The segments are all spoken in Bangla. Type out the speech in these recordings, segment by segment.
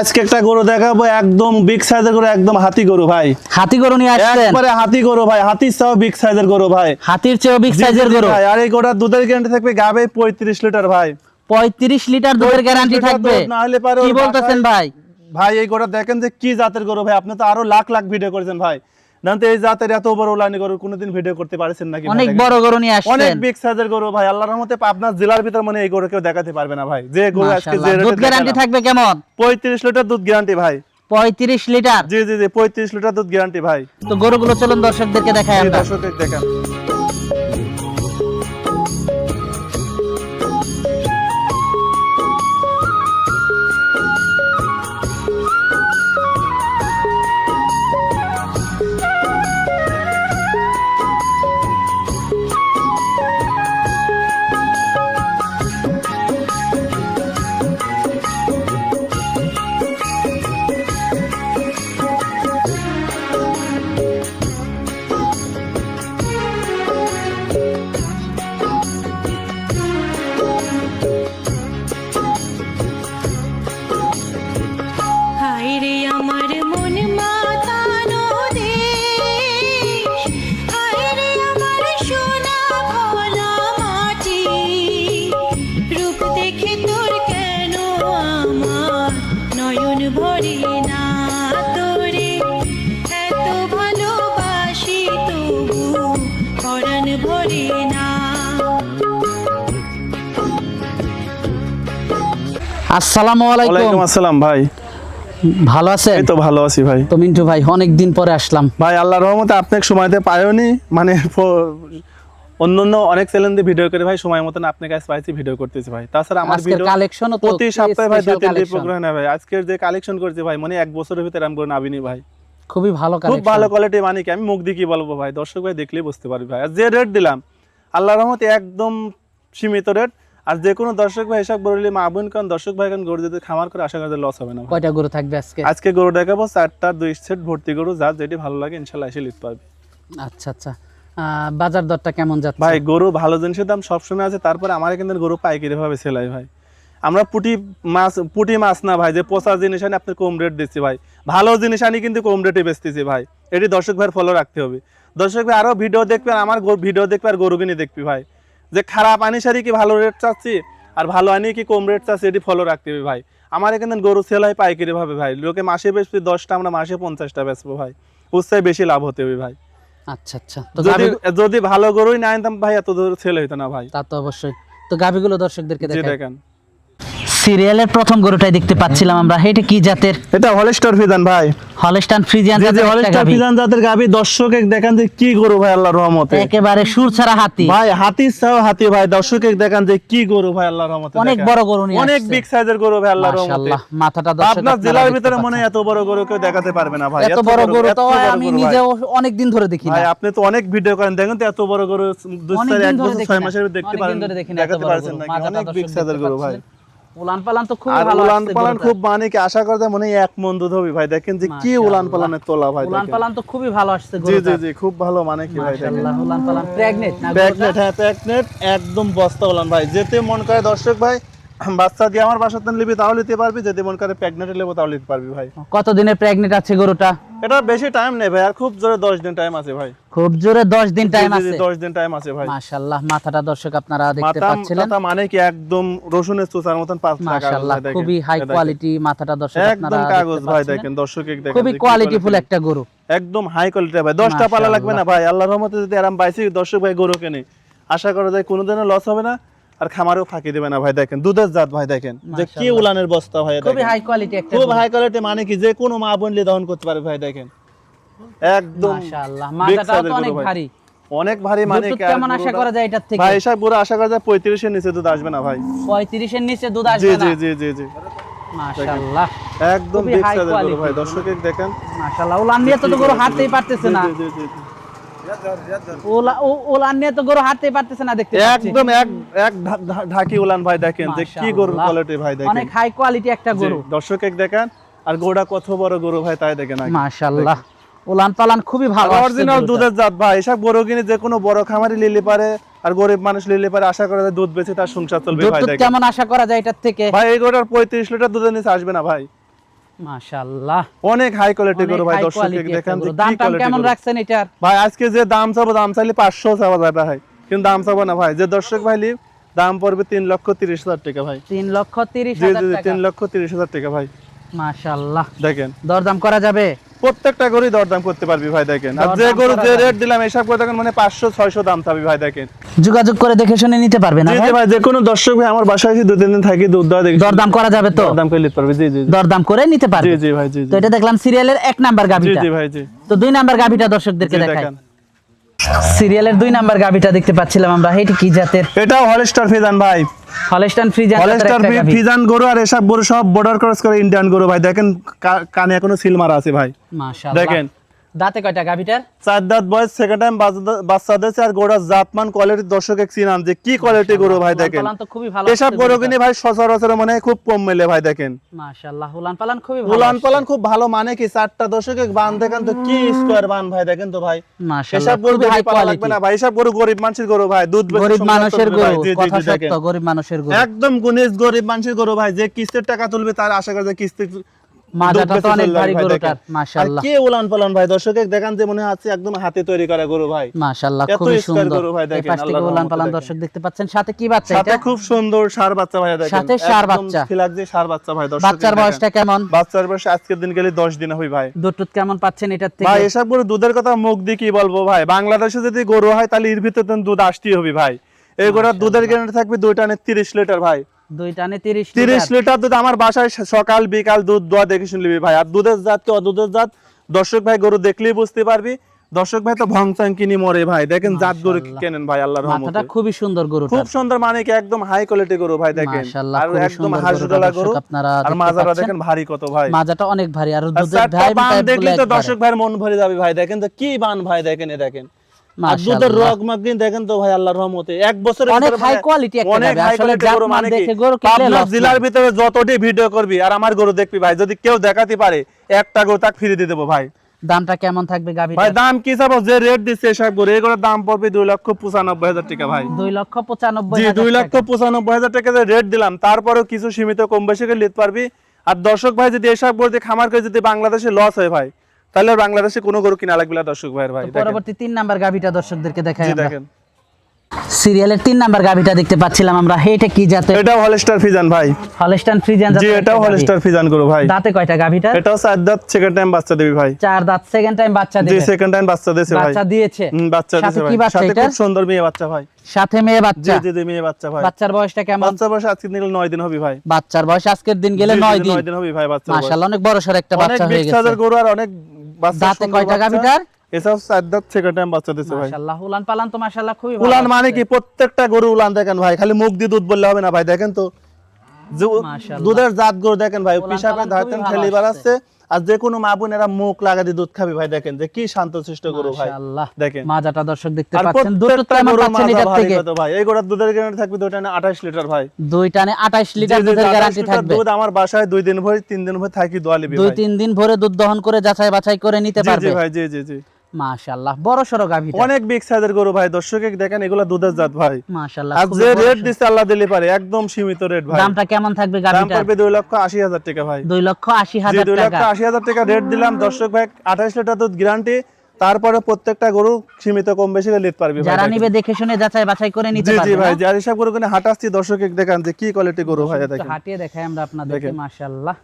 আজকে একটা গরু দেখাবো একদম বিগ সাইজের গরু একদম হাতি গরু ভাই। হাতি গরু নিয়ে আসছেন? একবারে হাতি গরু ভাই। হাতির চাও বিগ সাইজের গরু ভাই। হাতির চেয়েও বিগ সাইজের গরু? ভাই, আর এই গোটা দুধের গ্যারান্টি থাকবে গাবে পঁয়ত্রিশ লিটার ভাই। পঁয়ত্রিশ লিটার দুধের গ্যারান্টি থাকবে? না হলে পারো কি বলতাছেন বলতেছেন ভাই? ভাই এই গোটা দেখেন যে কি জাতের গরু ভাই। আপনি তো আরও লাখ লাখ ভিডিও করেছেন ভাই। না এই জাতের এত বড় লাইনে গরু কোনোদিন ভিডিও করতে পারছেন নাকি ভাই? অনেক বড় গরু নিয়ে অনেক বিগ সাইজের গরু ভাই আল্লাহর রহমতে আপনার জেলার ভিতর মানে এই গরু কেউ দেখাতে পারবে না ভাই। যে গরু আজকে যে দুধ গ্যারান্টি থাকবে কেমন? পঁয়ত্রিশ লিটার দুধ গ্যারান্টি ভাই। পঁয়ত্রিশ লিটার? জি জি জি পঁয়ত্রিশ লিটার দুধ গ্যারান্টি ভাই। তো গরুগুলো চলুন দর্শকদেরকে দেখাই এই আমরা। দর্শকের দেখেন। আসসালামু আলাইকুম। আসসালাম ভাই। ভালো আছেন? এই তো ভালো আছি ভাই। তো মিন্টু ভাই অনেক দিন পরে আসলাম। ভাই আল্লাহর রহমতে আপনাকে সময়তে পাইওনি মানে ফ- অন্য অন্য অনেক চ্যানেল ভিডিও করে ভাই সময় মতন আপনার কাছে পাইছি ভিডিও করতেছি ভাই। তাছাড়া আমার ভিডিও কালেকশন প্রতি সপ্তাহে ভাই দুই তিনটি প্রোগ্রাম হয় ভাই। আজকের যে কালেকশন করছি ভাই মানে এক বছরের ভিতরে আমি করে নাবিনি ভাই। খুবই ভালো খুব ভালো কোয়ালিটি মানে কি আমি মুখ দিয়ে কি বলব ভাই? দর্শক ভাই দেখলেই বুঝতে পারবি ভাই। আর যে রেট দিলাম আল্লাহর রহমতে একদম সীমিত রেট আর যে কোনো দর্শক ভাই এসব বললে মা বোন কারণ দর্শক ভাই কারণ গরু যদি খামার করে আশা করা লস হবে না কয়টা গরু থাকবে আজকে? আজকে গরু দেখাবো চারটার দুই সেট ভর্তি গরু যা যেটি ভালো লাগে ইনশাল্লাহ এসে লিখতে পারবে আচ্ছা আচ্ছা। বাজার দরটা কেমন যাচ্ছে? ভাই গরু ভালো জিনিসের দাম সবসময় আছে তারপরে আমার এখানে গরু পাইকারি ভাবে সেলাই ভাই। আমরা পুটি মাছ পুটি মাছ না ভাই যে পচা জিনিস আনি আপনার কম রেট দিচ্ছি ভাই। ভালো জিনিস আনি কিন্তু কম রেটে বেচতেছি ভাই। এটি দর্শক ভাইয়ের ফলো রাখতে হবে। দর্শক ভাই আরও ভিডিও দেখবে আর আমার ভিডিও দেখবে আর গরু কিনে দেখবি ভাই। যে খারাপ আনি সারি কি ভালো রেট চাচ্ছি? আর ভালো আনি কি কম রেট চাচ্ছি এটি ফলো রাখতে হবে ভাই। আমার এখানে গরু সেল হয় পাইকারি ভাবে ভাই। লোকে মাসে বেচবি দশটা আমরা মাসে পঞ্চাশটা বেচবো ভাই। উৎসাহে বেশি লাভ হতে হবে ভাই। আচ্ছা আচ্ছা। যদি যদি ভালো গরুই না আনতাম ভাই এত দূর ছেলে হইতো না ভাই। তা তো অবশ্যই। তো গাভিগুলো দর্শকদেরকে দেখেন। সিরিয়ালের প্রথম গরুটাই দেখতে পাচ্ছিলাম আমরা। এটা কি জাতের? এটা হলিস্টার ফিজান ভাই। হলস্টান ফ্রিজিয়ান জাতের হলিস্টার ফিজান জাতের গাবি দর্শকে দেখান যে কি গরু ভাই আল্লাহর রহমতে। একেবারে সুর ছাড়া হাতি। ভাই হাতি চাও হাতি ভাই। দর্শকে দেখান যে কি গরু ভাই আল্লাহর রহমতে। অনেক বড় গরু নিয়ে অনেক বিগ সাইজের গরু ভাই আল্লাহর রহমতে। মাথাটা দর্শক আপনার জেলার ভিতরে মনে হয় এত বড় গরু কেউ দেখাতে পারবে না ভাই। এত বড় গরু তো আমি নিজেও অনেক দিন ধরে দেখি ভাই আপনি তো অনেক ভিডিও করেন। দেখেন তো এত বড় গরু দুই চার এক বছর ছয় মাসের দেখতে পারেন। না দেখাতে পারছেন। নাকি? অনেক বিগ সাইজের গরু ভাই। উলান পালান তো খুব ভালো উলান পালান খুব মানে কি আশা করতে মনে এক মন দুধ হবে ভাই। দেখেন যে কি উলান পালানের তোলা ভাই উলান পালান তো খুবই ভালো আসছে জি জি জি খুব ভালো মানে কি ভাই মাশাআল্লাহ উলান পালান প্রেগনেন্ট না গরুটা? হ্যাঁ প্যাকনেট একদম বস্তা উলান ভাই। যেতে মন করে দর্শক ভাই বাচ্চা দিয়ে আমার বাসাতে নিবি তাও নিতে পারবি যেতে মন করে প্যাকনেট নেব তাও নিতে পারবি ভাই। কত দিনের প্রেগনেন্ট আছে গরুটা? এটা বেশি টাইম নেই ভাই আর খুব জোরে দশ দিন টাইম আছে ভাই। খুব জোরে 10 দিন টাইম আছে। দশ দিন টাইম আছে ভাই। মাশাআল্লাহ মাথাটা দর্শক আপনারা দেখতে মাথা পাচ্ছিলেন। মাথা মানে কি একদম রসুনের চোষার মতন পাঁচ টাকা মাশাআল্লাহ খুবই হাই কোয়ালিটি মাথাটা দর্শক একদম কাগজ ভাই দেখেন দর্শক দেখেন খুবই কোয়ালিটিফুল একটা গরু। একদম হাই কোয়ালিটি ভাই দশটা পালা লাগবে না ভাই আল্লাহর রহমতে যদি আরাম পাইছি দর্শক ভাই গরু কেনে আশা করা যায় কোনোদিনও লস হবে না। আর খামারেও ফাঁকি দেবে না ভাই দেখেন দুধের জাত ভাই দেখেন যে কি উলানের বস্তা ভাই খুবই হাই কোয়ালিটি একটা খুব হাই কোয়ালিটি মানে কি যে কোনো মা বোন দহন করতে পারে ভাই দেখেন। একদম মাশাআল্লাহ। big তো অনেক ভারী। অনেক ভারী মানে কেমন আশা করা যায় এটার থেকে? ভাই এসব গরু আশা করা যায় পঁয়ত্রিশের নিচে দুধ আসবে না ভাই। 35 এর নিচে দুধ আসবে না? জি জি জি জি। মাশাআল্লাহ। একদম বিগ সাইজের ভাই। গরু। দর্শকে দেখেন। মাশাআল্লাহ ওলান নিয়ে তো গরু হাঁটতেই পারতেছে না। জি, জি, জি, ওলান নিয়ে তো গরু হাঁটতেই পারতেছে না দেখতে একদম এক এক ঢা- ঢা- ঢাকি উলান ভাই দেখেন যে কি গরুর কোয়ালিটি ভাই দেখেন। অনেক হাই কোয়ালিটি একটা গরু। দর্শক দেখেন আর গোড়া কত বড় গরু ভাই তাই দেখেন মাশাআল্লাহ। ওলান পালান খুবই ভালো অরিজিনাল দুধের জাত ভাই এসব গরু কিনে যে কোনো বড় খামারি লিলে পারে আর গরিব মানুষ লিলে পারে আশা করা যায় দুধ বেচে তার সংসার চলবে ভাই দেখেন। কেমন আশা করা যায় এটার থেকে? ভাই এই গরুটার পঁয়ত্রিশ লিটার দুধের নিচে আসবে না ভাই। মাশাআল্লাহ। অনেক হাই কোয়ালিটি গরু ভাই দর্শক দেখেন যে গরু। কি দাম কেমন রাখছেন এটার? ভাই আজকে যে দাম চাবো দাম চাইলে চাওয়া ভাই। কিন্তু দাম চাবো না ভাই। যে দর্শক ভাই দাম পড়বে তিন লক্ষ তিরিশ হাজার টাকা ভাই। তিন লক্ষ জি জি, লক্ষ তিরিশ হাজার টাকা ভাই। মাশাআল্লাহ। দেখেন। দরদাম করা যাবে? প্রত্যেকটা গরুই দরদাম করতে পারবি ভাই দেখেন। আর যে গরু যে রেট দিলাম এসব করে দেখেন মানে পাঁচশো ছয়শো দাম থাকবে ভাই দেখেন। যোগাযোগ করে দেখে শুনে নিতে পারবে না জি জি ভাই? যে কোনো দর্শক ভাই আমার বাসায় এসে দু তিন দিন থাকি দুধ দেওয়া দেখি। দরদাম করা যাবে তো? দরদাম করে নিতে পারবে জি জি জি। দরদাম করে নিতে জি পারবে? জি জি ভাই জি তো এটা দেখলাম সিরিয়ালের এক নাম্বার জি গাভিটা। জি ভাই জি। তো দুই নাম্বার গাভিটা দর্শকদেরকে জি দেখাই। সিরিয়ালের দুই নাম্বার গাভিটা দেখতে পাচ্ছিলাম আমরা। এটি কি জাতের? এটাও হলস্টার ফ্রিজান ভাই। হলস্টার ফ্রিজান হলস্টার ফ্রিজান গরু আর এসব গরু সব বর্ডার ক্রস করে ইন্ডিয়ান গরু ভাই। দেখেন কানে এখনও সিল মারা আছে ভাই। মাশাআল্লাহ। দেখেন। দাঁতে কয়টা গাভিটার চার দাঁত বয়স সেকেন্ড টাইম বাচ্চা দিয়েছে আর গোড়া জাতমান কোয়ালিটির দর্শক এক চিনাম যে কি কোয়ালিটি গরু ভাই দেখেন। খুবই ভালো এসব গরু কিনে ভাই সচরাচর মানে খুব কম মেলে ভাই দেখেন। মাশাআল্লাহ উলান পালান খুবই ভালো উলান পালান খুব ভালো মানে কি? চারটা বান দেখেন তো কি স্কোয়ার বান ভাই দেখেন তো ভাই। মাশাআল্লাহ এসব গরু হাই পালা লাগবে না ভাই। এসব গরু গরিব মানুষের গরু ভাই দুধ গরিব মানুষের গরু কথা সত্য গরিব মানুষের গরু। একদম গুণেশ গরিব মানুষের গরু ভাই। যে কিস্তির টাকা তুলবে তার আশা করে যে কিস্তি মাজাটা তো অনেক ভারী গরুটার মাশাআল্লাহ। কে উলান পালান ভাই? দর্শকে দেখান যে মনে হচ্ছে একদম হাতে তৈরি করা গরু ভাই। মাশাআল্লাহ এত সুন্দর। গরু ভাই দেখেন, পাশ থেকে উলান পালান দর্শক দেখতে পাচ্ছেন। সাথে কি বাচ্চা সাথে খুব সুন্দর সার বাচ্চা ভাই দেখেন। সাথে ষাঁড় বাচ্চা। ফিলাক যে সার বাচ্চা ভাই দর্শক বাচ্চার বয়সটা কেমন? বাচ্চার বয়স আজকের দিন গেলে 10 দিন হই ভাই। দুধ টুধ কেমন পাচ্ছেন এটার ভাই এসব গরু দুধের কথা মুখ দিয়ে কি বলব ভাই? বাংলাদেশে যদি গরু হয় তাহলে এর ভিতরে দুধ আসতেই হবে ভাই। এই গরুর দুধের গ্যারান্টি থাকবে দুই টানে 30 লিটার ভাই। দুই টানে 30 তিরিশ লিটার। লিটার দুধ আমার বাসায় সকাল বিকাল দুধ দোয়া দেখে শুনবি ভাই। আর দুধের জাত কি অদুধের জাত? দর্শক ভাই গরু দেখলেই বুঝতে পারবি। দর্শক ভাই তো ভংচাং কিনি মরে ভাই। দেখেন জাত গরু কেনেন ভাই আল্লাহর মাথাটা খুবই সুন্দর গরুটা খুব সুন্দর মানে কি একদম হাই কোয়ালিটি গরু ভাই দেখেন। আর একদম গরু। আর দেখেন ভারী কত ভাই। মাজাটা অনেক ভারী। আর আর দুধের ভাই বান দেখলে তো দর্শক ভাইয়ের মন ভরে যাবে ভাই। দেখেন তো কি বান ভাই দেখেন এ দেখেন। দুধের রগ মাগিন দেখেন তো ভাই আল্লাহর রহমতে। এক বছরের অনেক হাই মানে কোয়ালিটি একটা অনেক হাই কোয়ালিটি গরু মানে দেখে গরু কিনলে জেলার ভিতরে যতটি ভিডিও করবি আর আমার গরু দেখবি ভাই যদি কেউ দেখাতে পারে একটা গরু তাকে ফিরে দিয়ে দেবো ভাই। দামটা কেমন থাকবে গাভিটা? ভাই দাম কি চাবো? যে রেট দিচ্ছে এসব গরু এগুলোর দাম পড়বে দুই লক্ষ পঁচানব্বই হাজার টাকা ভাই। দুই লক্ষ পঁচানব্বই জি দুই লক্ষ পঁচানব্বই হাজার টাকা যে রেট দিলাম তারপরেও কিছু সীমিত কম বেশি করে নিতে পারবি। আর দর্শক ভাই যদি এসব গরু খামার করে যদি বাংলাদেশে লস হয় ভাই তাহলে বাংলাদেশে কোনো গরু কিনা লাগবে না দর্শক ভাইয়ের ভাই পরবর্তী তিন নাম্বার গাভিটা দর্শকদেরকে দেখাই দেখেন। সিরিয়ালের তিন নাম্বার গাভিটা দেখতে পাচ্ছিলাম আমরা। এটা কি জাতের? এটাও হলস্টার ফিজান ভাই। হলস্টাইন ফ্রিজিয়ান জি এটাও হলস্টার ফিজান গরু ভাই। দাঁতে কয়টা গাভিটা? এটাও চার দাঁত সেকেন্ড টাইম বাচ্চা দিবি ভাই। চার দাঁত সেকেন্ড টাইম বাচ্চা জি সেকেন্ড টাইম বাচ্চা দিয়েছে ভাই। বাচ্চা দিয়েছে। বাচ্চা সাথে দিয়েছে কি ভাই। বাচ্চা সাথে খুব সুন্দর মেয়ে বাচ্চা ভাই। সাথে মেয়ে বাচ্চা? জি জি মেয়ে বাচ্চা ভাই। বাচ্চার বয়সটা কেমন? বাচ্চার বয়স আজকে নিলে নয় দিন হবে ভাই। বাচ্চার বয়স আজকের দিন গেলে জি, জি, নয় দিন। নয় দিন হবে ভাই বাচ্চা মাশাআল্লাহ অনেক বড় সর একটা বাচ্চা হয়ে গেছে বিগ গেছে। সাইজের গরু আর অনেক দাঁতে কয়টা বাচ্চা। এসব চার দাঁত সেকেন্ড টাইম বাচ্চা দিচ্ছে ভাই। মাশাআল্লাহ উলান পালান তো মাশাআল্লাহ খুবই ভালো উলান মানে কি? প্রত্যেকটা গরু উলান দেখেন ভাই খালি মুখ দিয়ে দুধ বললে হবে না ভাই দেখেন তো। দুধের জাত গরু দেখেন ভাই পিসাবে ধারতেন খুবই খেলি আসছে। বেড়াচ্ছে। আর যে কোনো মা বোনেরা মুখ লাগা দিয়ে দুধ খাবে ভাই দেখেন যে কি শান্ত সৃষ্ট গরু ভাই। দেখেন। মাজাটা দর্শক দেখতে পাচ্ছেন। দুধ প্রত্যেকটা কেমন গরুর পাচ্ছেন এটা থেকে। ভাই? এই গোটা দুধের গ্যারান্টি থাকবে দুইটা না 28 লিটার ভাই। দুই টানে 28 লিটার দুধের গ্যারান্টি থাকবে। দুধ আমার বাসায় দুই দিন ভরে তিন দিন ভরে থাকি দোয়া লিবি দুই তিন দিন ভরে দুধ দহন করে যাচাই বাছাই করে নিতে জি জি ভাই জি জি জি। মাশাআল্লাহ বড় সরো গাভীটা। অনেক বিগ সাইজের গরু ভাই দর্শকে দেখেন এগুলা দুধের জাত ভাই। মাশাআল্লাহ আর যে রেট সরো। আল্লাহ দিলে পারে একদম সীমিত রেট ভাই। দামটা কেমন থাকবে দাম পড়বে দুই লক্ষ আশি হাজার টাকা ভাই। দুই লক্ষ আশি জি হাজার দুই লক্ষ টাকা। আশি হাজার টাকা রেট দিলাম। দর্শক ভাই আঠাশ লিটার দুধ গ্যারান্টি তারপরে প্রত্যেকটা গরু সীমিত কম বেশি নিতে পারবি যারা নিবে দেখে শুনে যাচাই বাছাই করে নিতে জি জি পারবে ভাই? যার হিসাব করে ওখানে হাঁটাচ্ছি দর্শক দেখান যে কি কোয়ালিটি গরু ভাই দেখেন। হাঁটিয়ে দেখাই আমরা আপনাদেরকে দেখেন। মাশাআল্লাহ।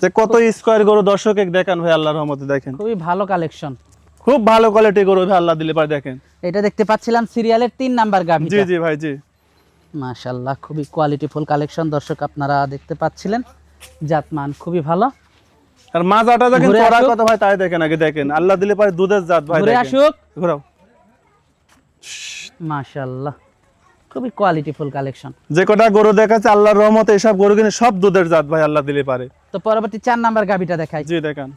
যে কত স্কোয়ার গরু দর্শক দেখান ভাই আল্লাহর রহমতে দেখেন। খুবই ভালো কালেকশন খুব ভালো কোয়ালিটি গরু ভাই আল্লাহ দিলে পারে দেখেন। এটা দেখতে পাচ্ছিলাম সিরিয়ালের তিন নাম্বার গাভী জি জি ভাই জি। মাশাআল্লাহ খুবই কোয়ালিটিফুল কালেকশন দর্শক আপনারা দেখতে পাচ্ছিলেন। জাতমান খুবই ভালো। আর মাজাটা দেখেন চড়া কত ভাই তাই দেখেন আগে দেখেন। আল্লাহ দিলে পারে দুধের জাত ভাই ঘুরে আসুক। ঘুরাও। মাশাআল্লাহ খুবই কোয়ালিটিফুল কালেকশন যে কটা গরু দেখাচ্ছে আল্লাহর রহমতে এসব গরু কিনে সব দুধের জাত ভাই আল্লাহ দিলে পারে। তো পরবর্তী চার নাম্বার গাভীটা দেখাই। জি দেখান।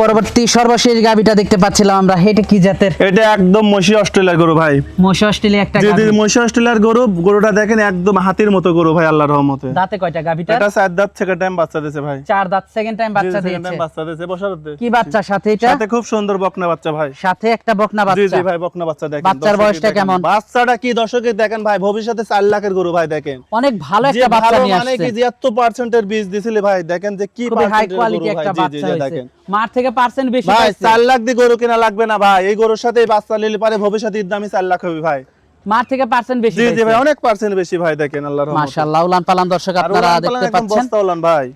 পরবর্তী সর্বশেষ গাবিটা দেখতে পাচ্ছিলাম আমরা। এটা কি জাতের? এটা একদম মসি অস্ট্রেলিয়ার গরু ভাই। মশা অস্ট্রেলিয়া একটা জি জি গাভী। অস্ট্রেলিয়ার গরু গরুটা দেখেন একদম হাতির মতো গরু ভাই আল্লাহর রহমতে। দাঁতে কয়টা গাবিটা? এটা চার দাঁত থেকে টাইম বাচ্চা দিয়েছে ভাই। চার দাঁত সেকেন্ড টাইম বাচ্চা জি, second দিয়েছে। বাচ্চা দিয়েছে হতে। কি বাচ্চা সাথে এটা? সাথে খুব সুন্দর বকনা বাচ্চা ভাই। সাথে একটা বকনা বাচ্চা জি জি ভাই বকনা বাচ্চা দেখেন। বাচ্চার বয়সটা কেমন? বাচ্চাটা কি দর্শকে দেখেন ভাই ভবিষ্যতে চার লাখের গরু ভাই দেখেন। অনেক ভালো একটা বাচ্চা নিয়ে মানে কি যে এত পার্সেন্টের বীজ দিছিলে ভাই দেখেন যে কি এর কোয়ালিটি গরু একটা ভাই। জি, জি, দেখেন। মার থেকে পার্সেন্ট বেশি ভাই পাইছে। চার লাখ দিয়ে গরু কেনা লাগবে না ভাই। এই গরুর সাথে এই বাচ্চা নিলে পারে ভবিষ্যতে এর দামই চার লাখ হবে ভাই। মার থেকে পার্সেন্ট বেশি জি জি ভাই অনেক পার্সেন্ট বেশি ভাই দেখেন আল্লাহর রহমতে। মাশাআল্লাহ উলান পালান দর্শক আপনারা দেখতে একদম পাচ্ছেন। বস্তা উলান ভাই।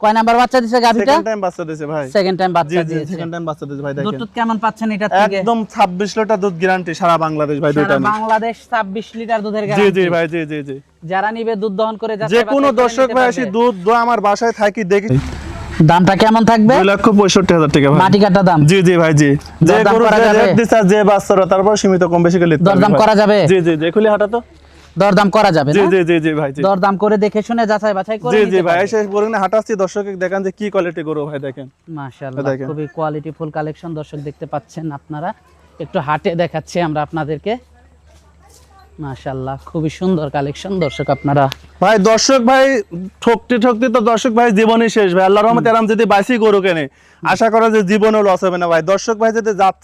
কয় নাম্বার বাচ্চা দিছে গাবিটা সেকেন্ড টাইম বাচ্চা দিয়েছে ভাই। সেকেন্ড টাইম জি বাচ্চা জি সেকেন্ড টাইম বাচ্চা দিয়েছে ভাই দেখেন। টুধ কেমন পাচ্ছেন এটা থেকে? একদম 26 লিটার দুধ গ্যারান্টি সারা বাংলাদেশ ভাই দুইটা সারা বাংলাদেশ 26 লিটার দুধের জি গ্যারান্টি জি ভাই জি জি জি। যারা নিবে দুধ দহন করে যাচাই যে কোনো দর্শক ভাই আসি দুধ দোয়া আমার বাসায় থাকি দেখি। দামটা কেমন থাকবে? দুই লক্ষ পঁয়ষট্টি হাজার টাকা ভাই। মাটি কাটা দাম? জি জি ভাই জি। যে গরু করা যে বাচ্চারা তারপর সীমিত কম বেশি করে দরদাম করা যাবে? জি জি জি। খুলে হাঁটা তো। দরদাম করা যাবে জি জি জি জি ভাই দরদাম করে দেখে শুনে যাচাই বাছাই করে জি জি ভাই। এসে বলুন হাঁটাচ্ছি দর্শকে দেখেন যে কি কোয়ালিটি গরু ভাই দেখেন। মাশাআল্লাহ। খুবই কোয়ালিটি ফুল কালেকশন দর্শক দেখতে পাচ্ছেন আপনারা। একটু হাটে দেখাচ্ছি আমরা আপনাদেরকে। মাশাআল্লাহ খুবই সুন্দর কালেকশন দর্শক আপনারা ভাই দর্শক ভাই ঠকতে ঠকতে তো দর্শক ভাই জীবনই শেষ ভাই। আল্লাহর রহমতে এরম যদি গরু কেনে আশা করা যে জীবনও লস হবে না ভাই। দর্শক ভাই যদি জাত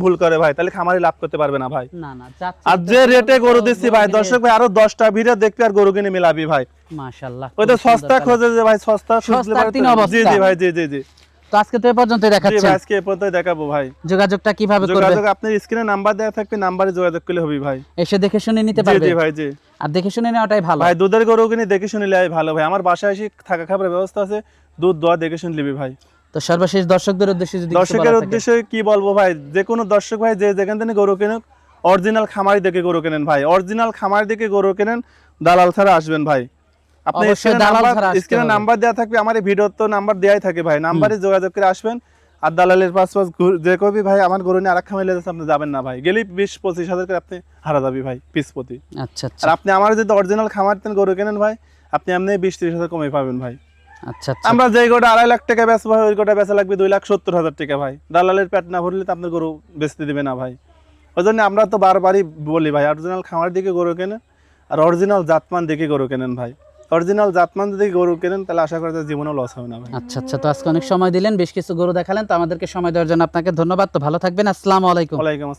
ভুল করে ভাই তাহলে খামারি লাভ করতে পারবে না ভাই। না না আর যে রেটে গরু দিচ্ছি ভাই দর্শক ভাই আরও দশটা ভিড়ে দেখবি আর গরু কিনে মিলাবি ভাই। মাশাআল্লাহ ওই তো সস্তা খোঁজে যে ভাই সস্তা। জি জি ভাই জি জি জি। তো আজকে তো এ পর্যন্ত জি দেখাচ্ছেন ভাই আজকে এ পর্যন্ত দেখাবো ভাই। যোগাযোগটা কীভাবে করবে? যোগাযোগ আপনার স্ক্রিনে নাম্বার দেওয়া থাকবে নাম্বারে যোগাযোগ করলে হবে ভাই। এসে দেখে শুনে নিতে পারবে? জি ভাই জি। আর দেখে শুনে নেওয়াটাই ভালো। ভাই দুধের গরু কিনে দেখে শুনে ভালো ভাই। আমার বাসায় এসে থাকা খাবারের ব্যবস্থা আছে দুধ দোয়া দেখে শুনে নিবি ভাই। তো সর্বশেষ দর্শকদের উদ্দেশ্যে যদি দর্শকের উদ্দেশ্যে কি বলব ভাই? যে কোনো দর্শক ভাই যে যেখান থেকে গরু কেনুক অরিজিনাল খামারি দেখে গরু কেনেন ভাই। অরিজিনাল খামারি দেখে গরু কেনেন দালাল ছাড়া আসবেন ভাই। আপনি অবশ্যই স্ক্রিনে নাম্বার দেওয়া থাকবে আমার এই ভিডিও তো নাম্বার দেওয়াই থাকে ভাই। নাম্বারে যোগাযোগ করে আসবেন। আর দালালের যে কবি ভাই আমার গরু নিয়ে আপনি যাবেন না ভাই। গেলেই বিশ পঁচিশ হাজার করে আপনি হারা যাবি ভাই পিস প্রতি। আচ্ছা আচ্ছা। আর আপনি আমার যদি অরিজিনাল খামার তেন গরু কেনেন ভাই আপনি এমনি বিশ ত্রিশ হাজার কমে পাবেন ভাই। আচ্ছা আচ্ছা। আমরা যেই গোটা আড়াই লাখ টাকা বেচবো ভাই ওই গোটা বেচা লাগবে দুই লাখ সত্তর হাজার টাকা ভাই। দালালের পেট না ভরলে তো আপনার গরু বেচতে দিবে না ভাই। ওই জন্য আমরা তো বারবারই বলি ভাই অরিজিনাল খামার দিকে গরু কেনেন আর অরিজিনাল জাতমান দেখে গরু কেনেন ভাই। অরিজিনাল জাতমান যদি গরু কেনেন তাহলে আশা করি যায় জীবনেও লস হবে না আচ্ছা আচ্ছা তো আজকে অনেক সময় দিলেন বেশ কিছু গরু দেখালেন তো আমাদেরকে সময় দেওয়ার জন্য আপনাকে ধন্যবাদ। তো ভালো থাকবেন আসসালামু আলাইকুম। ওয়ালাইকুম আসসালাম।